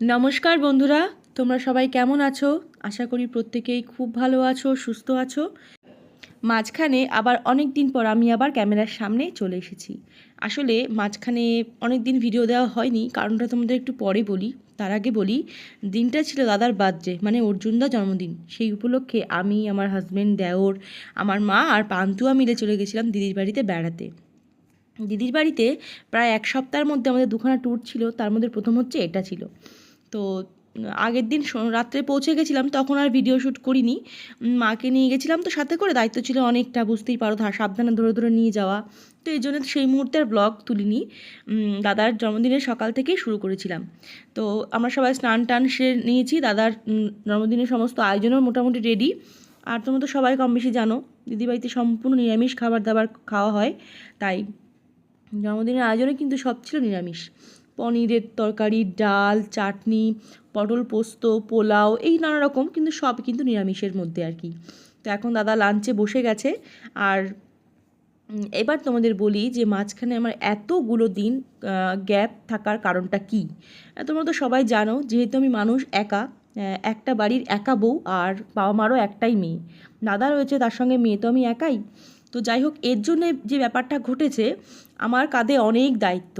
নমস্কার বন্ধুরা, তোমরা সবাই কেমন আছো? আশা করি প্রত্যেকেই খুব ভালো আছো, সুস্থ আছো। মাঝখানে আবার অনেক দিন পর আমি আবার ক্যামেরার সামনে চলে এসেছি। আসলে মাঝখানে অনেক দিন ভিডিও দেওয়া হয়নি, কারণটা তোমাদের একটু পরে বলি। তার আগে বলি, দিনটা ছিল দাদার বার্থডে মানে অর্জুনদা জন্মদিন। সেই উপলক্ষে আমি, আমার হাজব্যান্ড দেওর, আমার মা আর পান্তুয়া মিলে চলে গেছিলাম দিদির বাড়িতে বেড়াতে। দিদির বাড়িতে প্রায় এক সপ্তাহের মধ্যে আমাদের দুখানা ট্যুর ছিল, তার মধ্যে প্রথম হচ্ছে এটা ছিল। তো আগের দিন রাত্রে পৌঁছে গেছিলাম, তখন আর ভিডিও শ্যুট করিনি। মাকে নিয়ে গেছিলাম, তো সাথে করে দায়িত্ব ছিল অনেকটা, বুঝতেই পারো সাবধানে ধরে ধরে নিয়ে যাওয়া। তো এই জন্য সেই মুহূর্তের ব্লগ তুলিনি। দাদার জন্মদিনের সকাল থেকেই শুরু করেছিলাম। তো আমরা সবাই স্নান টান সেরে নিয়েছি, দাদার জন্মদিনের সমস্ত আয়োজনও মোটামুটি রেডি আর তোমরা তো সবাই কম বেশি জানো দিদিবাড়িতে সম্পূর্ণ নিরামিষ খাবার দাবার খাওয়া হয়, তাই জন্মদিনের আয়োজনে কিন্তু সব ছিল নিরামিষ। পনিরের তরকারি, ডাল, চাটনি, পটল পোস্ত, পোলাও, এই নানা রকম কিন্তু সব কিন্তু নিরামিষের মধ্যে আর কি। তো এখন দাদা লাঞ্চে বসে গেছে। আর এবার তোমাদের বলি যে মাঝখানে আমার এতগুলো দিন গ্যাপ থাকার কারণটা কী? তোমরা তো সবাই জানো, যেহেতু আমি মানুষ একা একটা বাড়ির একা বউ আর বাবা মারও একটাই মেয়ে। দাদা রয়েছে, তার সঙ্গে মেয়ে তো আমি একাই। তো যাই হোক, এর জন্যে যে ব্যাপারটা ঘটেছে, আমার কাঁধে অনেক দায়িত্ব।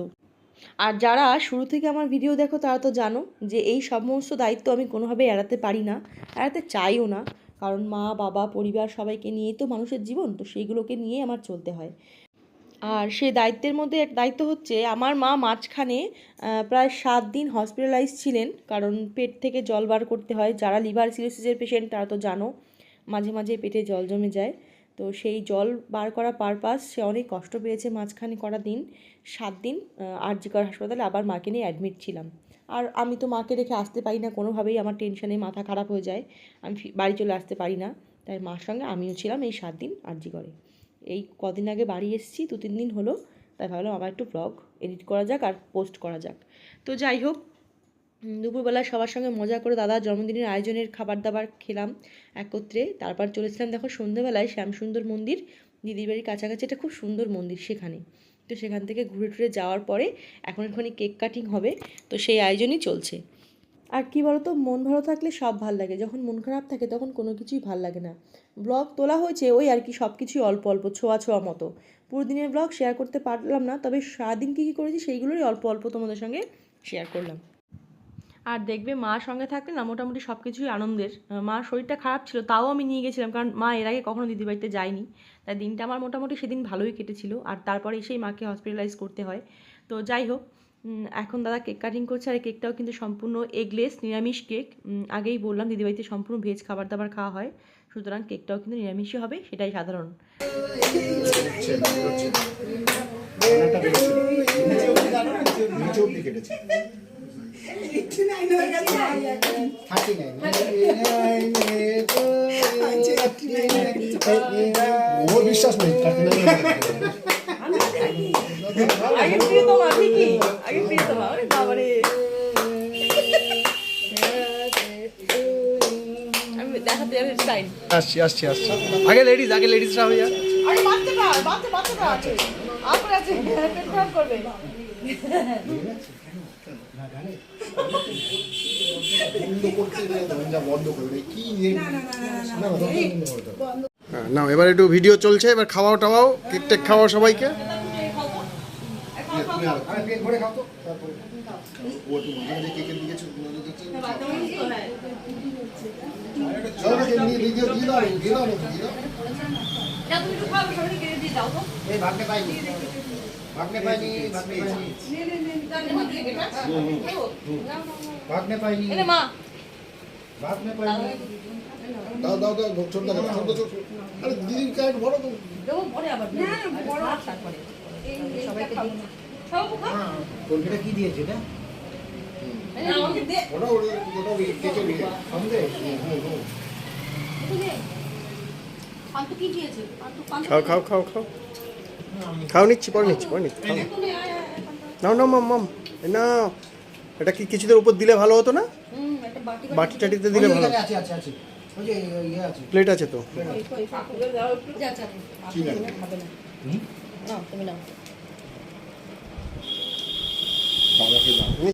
আর যারা শুরু থেকে আমার ভিডিও দেখো, তারা তো জানো যে এই সমস্ত দায়িত্ব আমি কোনোভাবে এড়াতে পারি না, এড়াতে চাইও না। কারণ মা, বাবা, পরিবার সবাইকে নিয়েই তো মানুষের জীবন, তো সেইগুলোকে নিয়ে আমার চলতে হয়। আর সেই দায়িত্বের মধ্যে এক দায়িত্ব হচ্ছে, আমার মা মাঝখানে প্রায় সাত দিন হসপিটালাইজ ছিলেন। কারণ পেট থেকে জল বার করতে হয়। যারা লিভার সিরোসিসের পেশেন্ট তারা তো জানো, মাঝে মাঝে পেটে জল জমে যায়। তো সেই জল বার করা পারপাস সে অনেক কষ্ট পেয়েছে মাঝখানে করা দিন। সাত দিন আরজিকর হাসপাতালে আবার মাকে নিয়ে অ্যাডমিট ছিলাম। আর আমি তো মাকে রেখে আসতে পারি না, কোনোভাবেই আমার টেনশনে মাথা খারাপ হয়ে যায়। আমি বাড়ি চলে আসতে পারি না। তাই মার সঙ্গে আমিও ছিলাম এই সাত দিন আরজি করে এই কদিন আগে বাড়ি এসেছি দু তিন দিন হলো। তাই ভাবলাম আবার একটু ব্লগ এডিট করা যাক আর পোস্ট করা যাক। তো যাই হোক দুপুরবেলা সবার সঙ্গে মজা করে দাদার জন্মদিনের আয়োজনের খাবার দাবার খেলাম একত্রে। তারপর চলেছিলাম দেখো সন্ধ্যেবেলায় শ্যামসুন্দর মন্দির। দিদির বাড়ির কাছাকাছি একটা খুব সুন্দর মন্দির সেখানে। তো সেখান থেকে ঘুরে টুরে যাওয়ার পরে এখন এখানে কেক কাটিং হবে, তো সেই আয়োজনই চলছে। আর কি বলতো, মন ভালো থাকলে সব ভালো লাগে। যখন মন খারাপ থাকে তখন কোনো কিছুই ভালো লাগে না। ব্লগ তোলা হয়েছে ওই আর কি, সব কিছুই অল্প অল্প, ছোঁয়া ছোঁয়া মতো। পুরো দিনের ব্লগ শেয়ার করতে পারলাম না, তবে সারাদিন কী কী করেছি সেইগুলোরই অল্প অল্প তোমাদের সঙ্গে শেয়ার করলাম। আর দেখবে মা সঙ্গে থাকলে না মোটামুটি সব কিছুই আনন্দের মার শরীরটা খারাপ ছিল, তাও আমি নিয়ে গেছিলাম, কারণ মা এর আগে কখনো দিদি বাড়িতে যায়নি। তাই দিনটা আমার মোটামুটি সেদিন ভালোই কেটেছিল, আর তারপরে এসেই মাকে হসপিটালাইজ করতে হয়। তো যাই হোক এখন দাদা কেক কাটিং করছে, আর কেকটাও কিন্তু সম্পূর্ণ এগলেস নিরামিষ কেক আগেই বললাম দিদিবাড়িতে সম্পূর্ণ ভেজ খাবার দাবার খাওয়া হয়, সুতরাং কেকটাও কিন্তু নিরামিষই হবে, সেটাই সাধারণ। কেটেছে। থার্টি নাইন ও বিশ্বাস নেই আগে প্রিয়তমা ঠিকই। আগে প্রিয়তমা আরে বাবারে। আমি দেখাতে যাবে স্টাইল আসছি আসছি আসছি। আগে লেডিস আগে লেডিসরা হবে যাক। আরে বাচ্চাটা বাচ্চা বাচ্চাটা আছে? আপরে আছে। পেট করবে বন্ধ করতে গেলে দরজা বন্ধ করবে কি না এবার একটু ভিডিও চলছে এবার খাওয়াও টাওয়াও কেক টেক খাওয়াও সবাইকে। তো দিয়ে দাও দাও এই ভাগ্নে পাইনি ভাগ্নে পাইনি ভাগ্নে পাইনি ভাগ্নে পাইনি এনে মা দাও দাও দাও ছোট দাও ছোট ছোট আরে দিদির কার্ড বড় তো দেবো পরে আবার বড় তারপরে সবাইকে দিই কোনটা কি দিয়েছে এটা আমাকে দে ওটা ওটা ওটা ইয়ে খাও খাও খাও খাও খাও নিচ্ছি পরে নিচ্ছি পরে নিচ্ছি নাও নাও মাম মাম। না এটা কি কিছুদের উপর দিলে ভালো হতো না? বাটি বাটি টাটিতে দিলে ভালো আছে আছে আছে ওই যে আছে প্লেট আছে তো ঠিক আছে